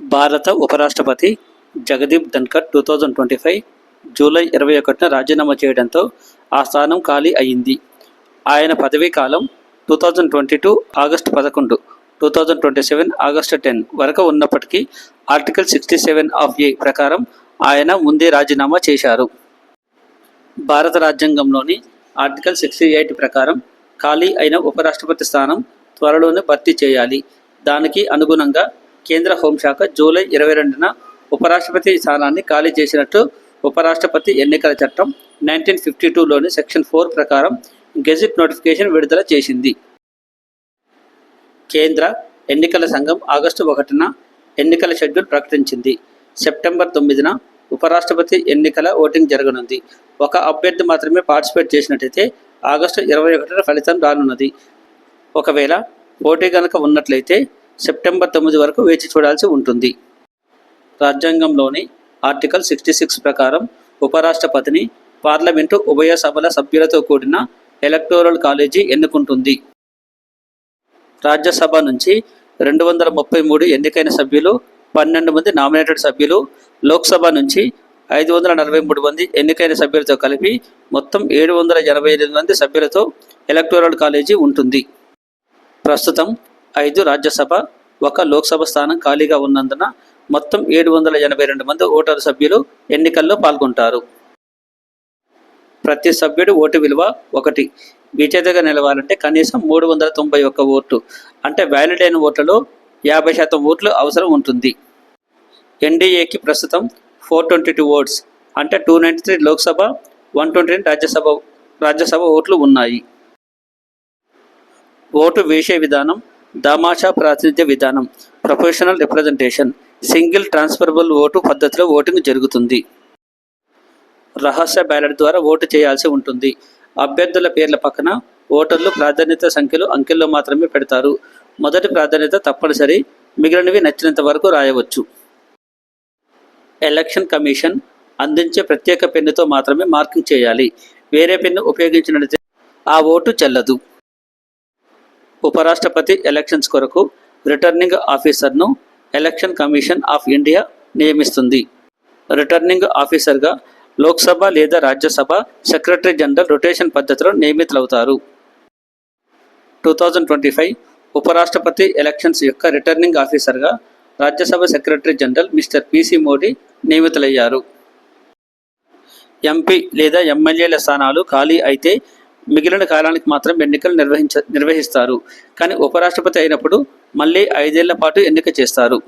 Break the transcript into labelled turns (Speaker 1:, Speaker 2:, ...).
Speaker 1: భారత ఉపరాష్ట్రపతి Jagdeep Dhankhar two thousand twenty five July ఇరవై ఒకటిన రాజీనామా చేయడంతో ఆ స్థానం ఖాళీ అయింది. ఆయన పదవీ కాలం two thousand twenty two August పదకొండు two thousand twenty seven August ten వరకు ఉన్నప్పటికీ article sixty seven of A ప్రకారం ఆయన ముందే రాజీనామా చేశారు. భారత రాజ్యాంగంలోని ఆర్టికల్ సిక్స్టీ ఎయిట్ ప్రకారం ఖాళీ అయిన ఉపరాష్ట్రపతి స్థానం త్వరలోనే భర్తీ చేయాలి. దానికి అనుగుణంగా కేంద్ర హోంశాఖ జూలై ఇరవై రెండున ఉపరాష్ట్రపతి స్థానాన్ని ఖాళీ చేసినట్టు ఉపరాష్ట్రపతి ఎన్నికల చట్టం నైన్టీన్ ఫిఫ్టీ టూలోని సెక్షన్ ఫోర్ ప్రకారం గెజిట్ నోటిఫికేషన్ విడుదల చేసింది. కేంద్ర ఎన్నికల సంఘం ఆగస్టు ఒకటిన ఎన్నికల షెడ్యూల్ ప్రకటించింది. సెప్టెంబర్ తొమ్మిదిన ఉపరాష్ట్రపతి ఎన్నికల ఓటింగ్ జరగనుంది. ఒక అభ్యర్థి మాత్రమే పార్టిసిపేట్ చేసినట్టయితే ఆగస్టు ఇరవై ఒకటిన ఫలితం రానున్నది. ఒకవేళ పోటీ కనుక ఉన్నట్లయితే సెప్టెంబర్ తొమ్మిది వరకు వేచి చూడాల్సి ఉంటుంది. రాజ్యాంగంలోని ఆర్టికల్ సిక్స్టీ సిక్స్ ప్రకారం ఉపరాష్ట్రపతిని పార్లమెంటు ఉభయ సభల సభ్యులతో కూడిన ఎలక్టోరల్ కాలేజీ ఎన్నుకుంటుంది. రాజ్యసభ నుంచి రెండు వందల ముప్పై మూడు ఎన్నికైన సభ్యులు పన్నెండు మంది నామినేటెడ్ సభ్యులు లోక్సభ నుంచి ఐదు వందల నలభై మూడు మంది ఎన్నికైన సభ్యులతో కలిపి మొత్తం ఏడు వందల ఎనభై ఎనిమిది మంది సభ్యులతో ఎలక్టోరల్ కాలేజీ ఉంటుంది. ప్రస్తుతం ఐదు రాజ్యసభ ఒక లోక్సభ స్థానం ఖాళీగా ఉన్నందున మొత్తం ఏడు వందల ఎనభై రెండు మంది ఓటరు సభ్యులు ఎన్నికల్లో పాల్గొంటారు. ప్రతి సభ్యుడు ఓటు విలువ ఒకటి. విజేతగా నిలవాలంటే కనీసం మూడు వందల తొంభై ఒక్క ఓట్లు అంటే వ్యాలిడ్ అయిన ఓట్లలో యాభై శాతం ఓట్లు అవసరం ఉంటుంది. ఎన్డీఏకి ప్రస్తుతం ఫోర్ ట్వంటీ టూ ఓట్స్. అంటే two ninety three Lok Sabha one twenty Rajya Sabha Rajya Sabha ఓట్లు ఉన్నాయి. ఓటు వేసే విధానం దామాషా ప్రాతినిధ్య విధానం professional representation single transferable vote పద్ధతిలో ఓటింగ్ జరుగుతుంది. రహస్య బ్యాలెట్ ద్వారా ఓటు చేయాల్సి ఉంటుంది. అభ్యర్థుల పేర్ల పక్కన ఓటర్లు ప్రాధాన్యత సంఖ్యలో అంకెల్లో మాత్రమే పెడతారు. మొదటి ప్రాధాన్యత తప్పనిసరి మిగిలినవి నచ్చినంత వరకు రాయవచ్చు. ఎలక్షన్ కమిషన్ అందించే ప్రత్యేక పెన్నుతో మాత్రమే మార్కింగ్ చేయాలి. వేరే పెన్ను ఉపయోగించినట్లయితే ఆ ఓటు చెల్లదు. ఉపరాష్ట్రపతి ఎలక్షన్స్ కొరకు రిటర్నింగ్ ఆఫీసర్ను ఎలక్షన్ కమిషన్ ఆఫ్ ఇండియా నియమిస్తుంది. రిటర్నింగ్ ఆఫీసర్గా లోక్సభ లేదా రాజ్యసభ సెక్రటరీ జనరల్ రొటేషన్ పద్ధతిలో నియమితులవుతారు. టూ థౌజండ్ ట్వంటీ ఫైవ్ ఉపరాష్ట్రపతి ఎలక్షన్స్ యొక్క రిటర్నింగ్ ఆఫీసర్గా Rajya Sabha secretary general mister PC Mody నియమితులయ్యారు. ఎంపీ లేదా ఎమ్మెల్యేల స్థానాలు ఖాళీ అయితే మిగిలిన కాలానికి మాత్రం ఎన్నికలు నిర్వహించ నిర్వహిస్తారు. కానీ ఉపరాష్ట్రపతి అయినప్పుడు మళ్ళీ ఐదేళ్ళ పాటు ఎన్నిక చేస్తారు.